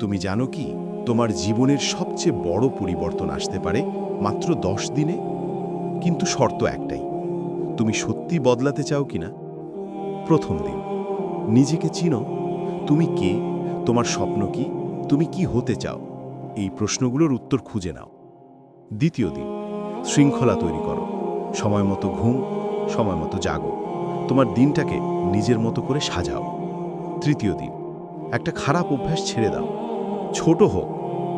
তুমি জানো কি, তোমার জীবনের সবচেয়ে বড় পরিবর্তন আসতে পারে মাত্র দশ দিনে? কিন্তু শর্ত একটাই, তুমি সত্যি বদলাতে চাও কিনা? প্রথম দিন, নিজেকে চিনো, তুমি কে, তোমার স্বপ্ন কি, তুমি কি হতে চাও? এই প্রশ্নগুলোর উত্তর খুঁজে নাও। দ্বিতীয় দিন, শৃঙ্খলা তৈরি করো, সময় মতো ঘুম, সময় মতো জাগো, তোমার দিনটাকে নিজের মতো করে সাজাও। তৃতীয় দিন, একটা খারাপ অভ্যাস ছেড়ে দাও ছোট হোক,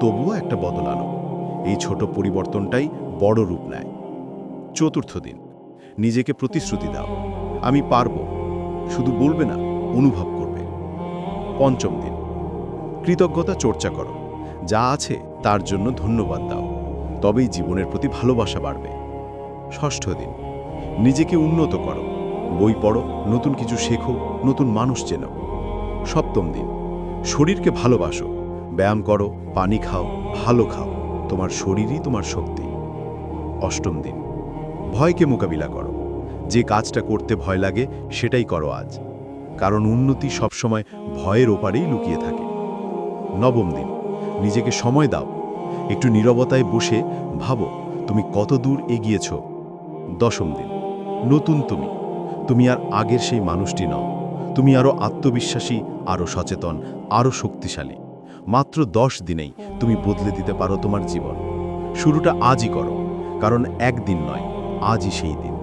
তবুও একটা বদল আনো। এই ছোট পরিবর্তনটাই বড় রূপ নেয়। চতুর্থ দিন, নিজেকে প্রতিশ্রুতি দাও। আমি পারব, শুধু বলবে না, অনুভব করবে। পঞ্চম দিন, কৃতজ্ঞতা চর্চা করো। যা আছে, তার জন্য ধন্যবাদ দাও। তবেই জীবনের প্রতি ভালোবাসা বাড়বে। ষষ্ঠ দিন, নিজেকে উন্নত করো। বই পড়ো, নতুন কিছু শেখো, নতুন মানুষ চেনো। সপ্তম দিন, শরীরকে ভালোবাসো। ব্যায়াম করো, পানি খাও, ভালো খাও। তোমার শরীরই তোমার শক্তি। অষ্টম দিন। ভয়কে মোকাবিলা করো। যে কাজটা করতে ভয় লাগে, সেটাই করো আজ। কারণ উন্নতি সবসময় ভয়ের ওপারেই লুকিয়ে থাকে। নবম দিন। নিজেকে সময় দাও। একটু নীরবতায় বসে ভাবো, তুমি কত দূর এগিয়েছ? দশম দিন। নতুন তুমি। তুমি আর আগের সেই মানুষটি নও। তুমি আরও আত্মবিশ্বাসী আরও সচেতন আরও শক্তিশালী। মাত্র দশ দিনেই তুমি বদলে দিতে পারো তোমার জীবন। শুরুটা আজই করো, কারণ একদিন নয়, আজই সেই দিন।